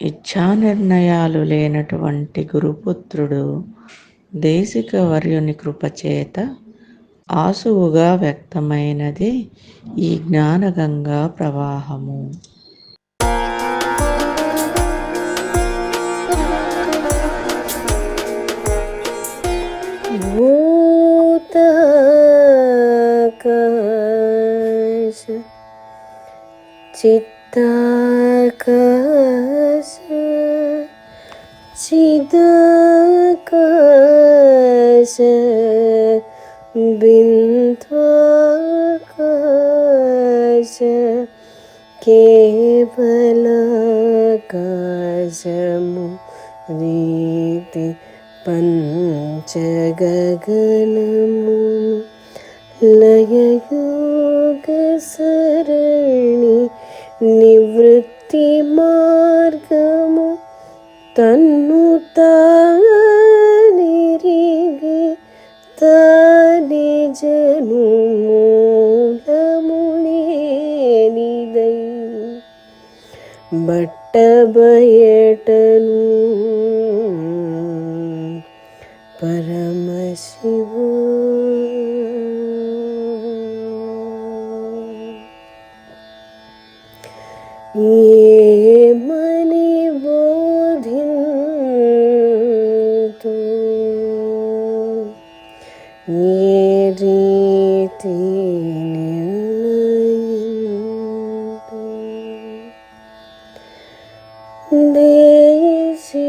ఇచ్ఛా నిర్ణయాలు లేనటువంటి గురుపుత్రుడు దేశిక వర్యుని కృపచేత ఆసువుగా వ్యక్తమైనది ఈ జ్ఞానగంగా ప్రవాహము भूतकाश चित्ताकाश ചിതാകാശ ബിന്ദുകാശ കേവലാകാശമു രീതി പഞ്ചഗഗനമു ലയയോഗസരണി നിവൃത്തിമാർഗമു ತನ್ನು ತಾನಿರಿಗೆ ತಾನೆ ಜನು ಮೂಲಮುಳೇನಿದೈ ಬಟ್ಟ ಬಯಟನು ಪರಮಶಿವ ಈ రీతి నిర్ణయింతు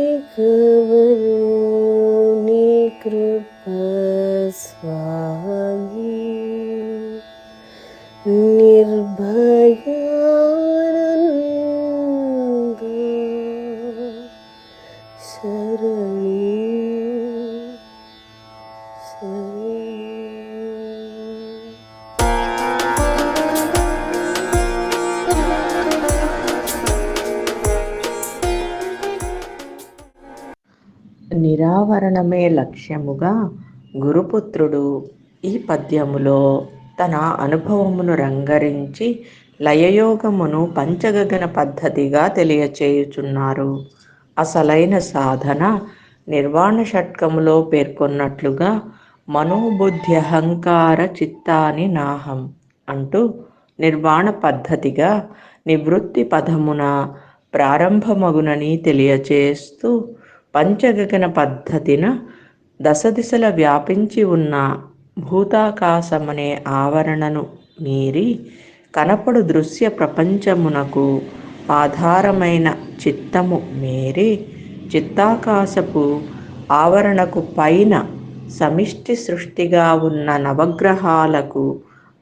దేశికవరు నీ కృప స్వామి నిర్భయానంద శరణి శరణి నిరావరణమే లక్ష్యముగా గురుపుత్రుడు ఈ పద్యములో తన అనుభవమును రంగరించి లయయోగమును పంచగగన పద్ధతిగా తెలియచేయుచున్నారు. అసలైన సాధన నిర్వాణ షట్కములో పేర్కొన్నట్లుగా మనోబుద్ధి అహంకార చిత్తాని నాహం అంటూ నిర్వాణ పద్ధతిగా నివృత్తి పదమున ప్రారంభమగునని తెలియచేస్తూ పంచగగన పద్ధతిన దశ దిశల వ్యాపించి ఉన్న భూతాకాశమనే ఆవరణను మీరి కనపడు దృశ్య ప్రపంచమునకు ఆధారమైన చిత్తము మేరి చిత్తాకాశపు ఆవరణకు పైన సమిష్టి సృష్టిగా ఉన్న నవగ్రహాలకు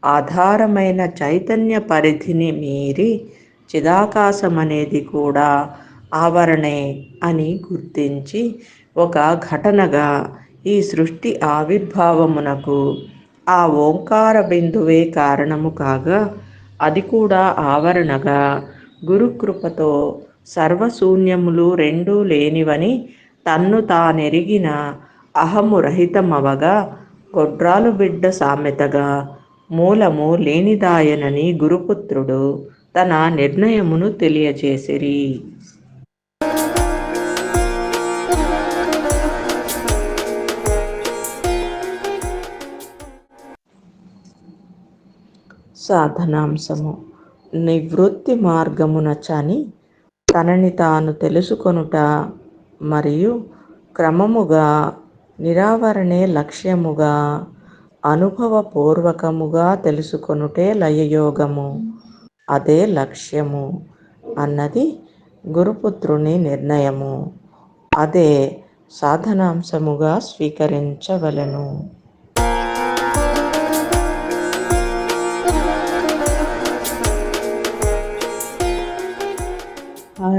ఆధారమైన చైతన్య పరిధిని మీరి చిదాకాశం అనేది కూడా ఆవరణే అని గుర్తించి ఒక ఘటనగా ఈ సృష్టి ఆవిర్భావమునకు ఆ ఓంకార బిందువే కారణము కాగా అది కూడా ఆవరణగా. గురుకృపతో సర్వశూన్యములు రెండూ లేనివని తన్ను తానెరిగిన అహము రహితమవగా గొడ్రాలు బిడ్డ సామెతగా మూలము లేనిదాయనని గురుపుత్రుడు తన నిర్ణయమును తెలియజేసిరి సాధనాంశము. నివృత్తి మార్గమున చని తనని తాను తెలుసుకొనుట మరియు క్రమముగా నిరావరణే లక్ష్యముగా అనుభవపూర్వకముగా తెలుసుకొనుటే లయయోగము. అదే లక్ష్యము అన్నది గురుపుత్రుని నిర్ణయము. అదే సాధనాంశముగా స్వీకరించవలెను.